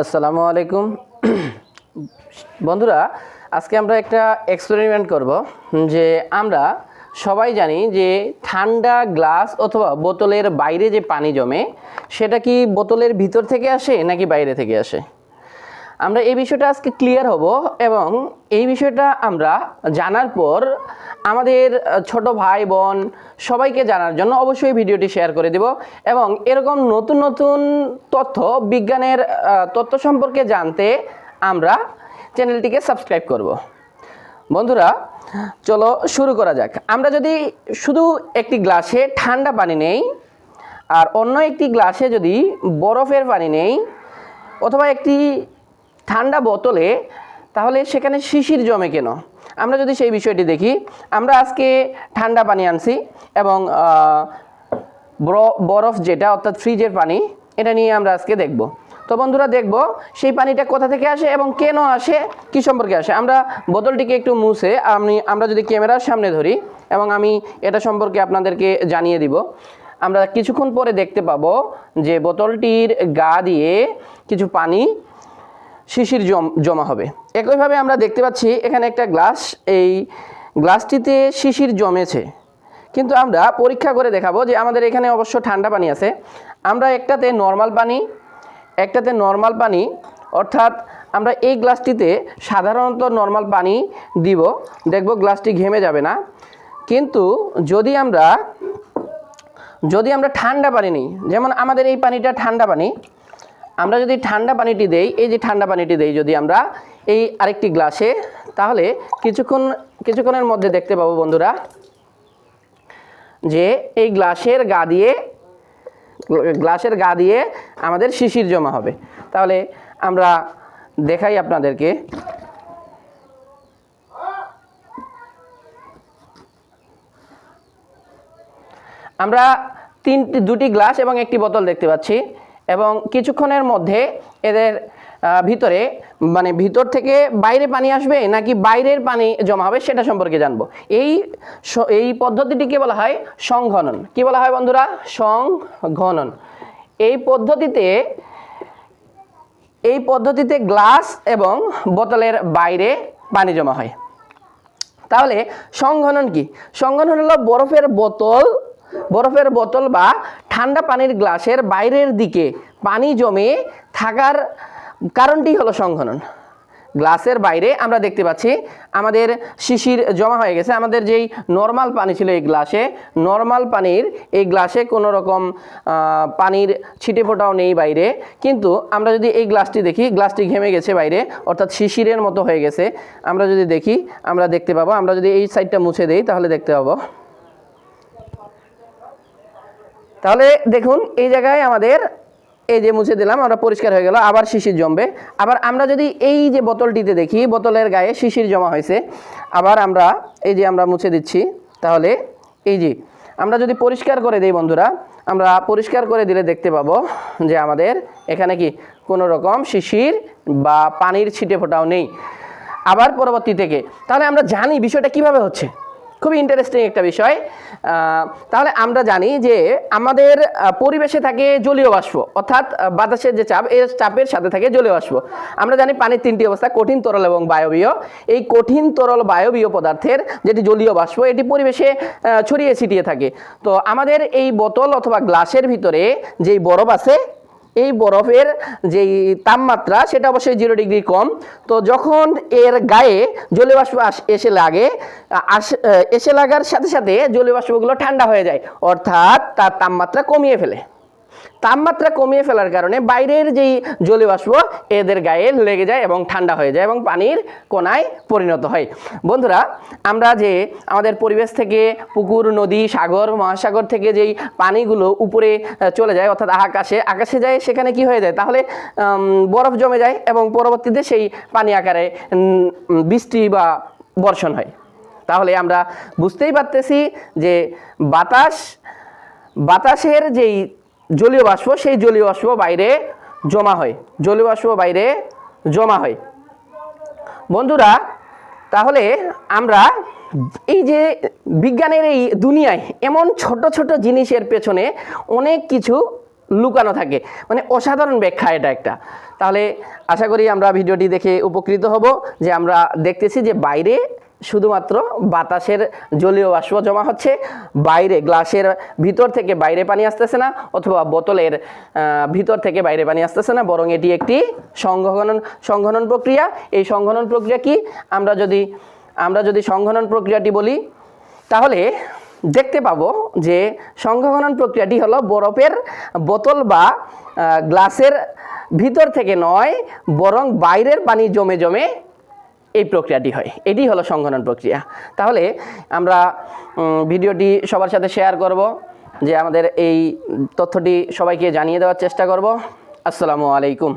আসসালামু আলাইকুম। বন্ধুরা, আজকে আমরা একটা এক্সপেরিমেন্ট করব, যে আমরা সবাই জানি যে ঠান্ডা গ্লাস অথবা বোতলের বাইরে যে পানি জমে, সেটা কি বোতলের ভিতর থেকে আসে নাকি বাইরে থেকে আসে? আমরা এই বিষয়টা আজকে ক্লিয়ার হব এবং এই বিষয়টা আমরা জানার পর আমাদের ছোট ভাই বোন সবাইকে জানার জন্য অবশ্যই ভিডিওটি শেয়ার করে দেব এবং এরকম নতুন নতুন তথ্য, বিজ্ঞানের তথ্য সম্পর্কে জানতে আমরা চ্যানেলটিকে সাবস্ক্রাইব করব। বন্ধুরা, চলো শুরু করা যাক। আমরা যদি শুধু একটি গ্লাসে ঠান্ডা পানি নেই আর অন্য একটি গ্লাসে যদি বরফের পানি নেই অথবা একটি ঠান্ডা বোতলে, তাহলে সেখানে শিশির জমে কেন? আমরা যদি সেই বিষয়টি দেখি, আমরা আজকে ঠান্ডা পানি আনছি এবং বরফ যেটা, অর্থাৎ ফ্রিজের পানি, এটা নিয়ে আমরা আজকে দেখব। তো বন্ধুরা, দেখব সেই পানিটা কোথা থেকে আসে এবং কেন আসে, কি সম্পর্কে আসে। আমরা বোতলটিকে একটু মুছে, আমি, আমরা যদি ক্যামেরার সামনে ধরি এবং আমি এটা সম্পর্কে আপনাদেরকে জানিয়ে দিব। আমরা কিছুক্ষণ পরে দেখতে পাবো যে বোতলটির গা দিয়ে কিছু পানি শিশির জম হবে। একইভাবে আমরা দেখতে পাচ্ছি এখানে একটা গ্লাস, এই গ্লাসটিতে শিশির জমেছে। কিন্তু আমরা পরীক্ষা করে দেখাবো যে আমাদের এখানে অবশ্য ঠান্ডা পানি আছে। আমরা একটাতে নর্মাল পানি, একটাতে নর্মাল পানি, অর্থাৎ আমরা এই গ্লাসটিতে সাধারণত নর্মাল পানি দিব। দেখব গ্লাসটি ঘেমে যাবে না। কিন্তু যদি আমরা যদি আমরা ঠান্ডা পানি নিই, যেমন আমাদের এই পানিটা ঠান্ডা পানি আমরা যদি ঠান্ডা পানিটি দেই, এই যে ঠান্ডা পানিটি দেই যদি আমরা এই আরেকটি গ্লাসে, তাহলে কিছুক্ষণ, কিছুক্ষণের মধ্যে দেখতে পাবো বন্ধুরা যে এই গ্লাসের গা দিয়ে, গ্লাসের গা দিয়ে আমাদের শিশির জমা হবে। তাহলে আমরা দেখাই আপনাদেরকে। আমরা তিনটি, দুটি গ্লাস এবং একটি বোতল দেখতে পাচ্ছি। এবং কিছুক্ষণের মধ্যে এদের ভিতরে মানে ভিতর থেকে বাইরে পানি আসবে নাকি বাইরের পানি জমা হবে সেটা সম্পর্কে জানব। এই এই পদ্ধতিটিকে বলা হয় সংঘনন। কি বলা হয় বন্ধুরা? সংঘনন। এই পদ্ধতিতে এই পদ্ধতিতে গ্লাস এবং বোতলের বাইরে পানি জমা হয়। তাহলে সংঘনন কি? সংঘনন হলো বরফের বোতল বরফের বোতল বা ঠান্ডা পানির গ্লাসের বাইরের দিকে পানি জমে থাকার কারণটি হলো সংঘনন। গ্লাসের বাইরে আমরা দেখতে পাচ্ছি আমাদের শিশির জমা হয়ে গেছে। আমাদের যেই নর্মাল পানি ছিল এই গ্লাসে নর্মাল পানির এই গ্লাসে কোনো রকম পানির ছিটে ফোটাও নেই বাইরে। কিন্তু আমরা যদি এই গ্লাসটি দেখি, গ্লাসটি ঘেমে গেছে বাইরে, অর্থাৎ শিশিরের মতো হয়ে গেছে। আমরা যদি দেখি, আমরা দেখতে পাবো। আমরা যদি এই সাইডটা মুছে দেই, তাহলে দেখতে পাবো। তাহলে দেখুন, এই জায়গায় আমাদের এই যে মুছে দিলাম, আমরা পরিষ্কার হয়ে গেল, আবার শিশির জমবে। আবার আমরা যদি এই যে বোতলটিতে দেখি, বোতলের গায়ে শিশির জমা হয়েছে, আবার আমরা এই যে আমরা মুছে দিচ্ছি, তাহলে এই যে আমরা যদি পরিষ্কার করে দিই বন্ধুরা, আমরা পরিষ্কার করে দিলে দেখতে পাবো যে আমাদের এখানে কি কোনো রকম শিশির বা পানির ছিটে ফোটাও নেই। আবার পরবর্তী থেকে, তাহলে আমরা জানি বিষয়টা কীভাবে হচ্ছে। খুবই ইন্টারেস্টিং একটা বিষয়। তাহলে আমরা জানি যে আমাদের পরিবেশে থাকে জলীয় বাষ্প, অর্থাৎ বাতাসের যে চাপ, এর চাপের সাথে থাকে জলীয় বাষ্প। আমরা জানি পানির তিনটি অবস্থা, কঠিন, তরল এবং বায়বীয়। এই কঠিন, তরল, বায়বীয় পদার্থের যেটি জলীয় বাষ্প, এটি পরিবেশে ছড়িয়ে ছিটিয়ে থাকে। তো আমাদের এই বোতল অথবা গ্লাসের ভিতরে যেই বরফ আছে এই বরফের যেই তাপমাত্রা, সেটা অবশ্যই জিরো ডিগ্রি কম। তো যখন এর গায়ে জলীয়বাষ্প এসে লাগে এসে লাগার সাথে সাথে জলীয়বাষ্পগুলো ঠান্ডা হয়ে যায়, অর্থাৎ তার তাপমাত্রা কমিয়ে ফেলে। তাপমাত্রা কমিয়ে ফেলার কারণে বাইরের যেই জলীয় বাষ্প, এদের গায়ে লেগে যায় এবং ঠান্ডা হয়ে যায় এবং পানির কোনায় পরিণত হয়। বন্ধুরা, আমরা যে আমাদের পরিবেশ থেকে পুকুর, নদী, সাগর, মহাসাগর থেকে যেই পানিগুলো উপরে চলে যায়, অর্থাৎ আকাশে আকাশে যায়, সেখানে কি হয়ে যায়? তাহলে বরফ জমে যায় এবং পরবর্তীতে সেই পানি আকারে বৃষ্টি বা বর্ষণ হয়। তাহলে আমরা বুঝতেই পারতেছি যে বাতাস, বাতাসের যেই জলীয় বাষ্প, সেই জলীয় বাষ্প বাইরে জমা হয়। জলীয় বাষ্প বাইরে জমা হয়। বন্ধুরা, তাহলে আমরা এই যে বিজ্ঞানের এই দুনিয়ায় এমন ছোট ছোট জিনিসের পেছনে অনেক কিছু লুকানো থাকে। মানে অসাধারণ ব্যাখ্যা এটা একটা। তাহলে আশা করি আমরা ভিডিওটি দেখে উপকৃত হব যে আমরা দেখতেছি যে বাইরে শুধুমাত্র বাতাসের জলীয় বাষ্প জমা হচ্ছে, বাইরে গ্লাসের ভিতর থেকে বাইরে পানি আসতেছে না, অথবা বোতলের ভিতর থেকে বাইরে পানি আসতেছে না, বরং এটি একটি সংঘনন সংঘনন প্রক্রিয়া। এই সংঘনন প্রক্রিয়া কি? আমরা যদি আমরা যদি সংঘনন প্রক্রিয়াটি বলি, তাহলে দেখতে পাবো যে সংঘনন প্রক্রিয়াটি হলো বরফের বোতল বা গ্লাসের ভিতর থেকে নয়, বরং বাইরের পানি জমে জমে এই প্রক্রিয়াটি হয়। এটি হলো সংঘনন প্রক্রিয়া। তাহলে আমরা ভিডিওটি সবার সাথে শেয়ার করব যে আমাদের এই তথ্যটি সবাইকে জানিয়ে দেওয়ার চেষ্টা করব। আসসালামু আলাইকুম।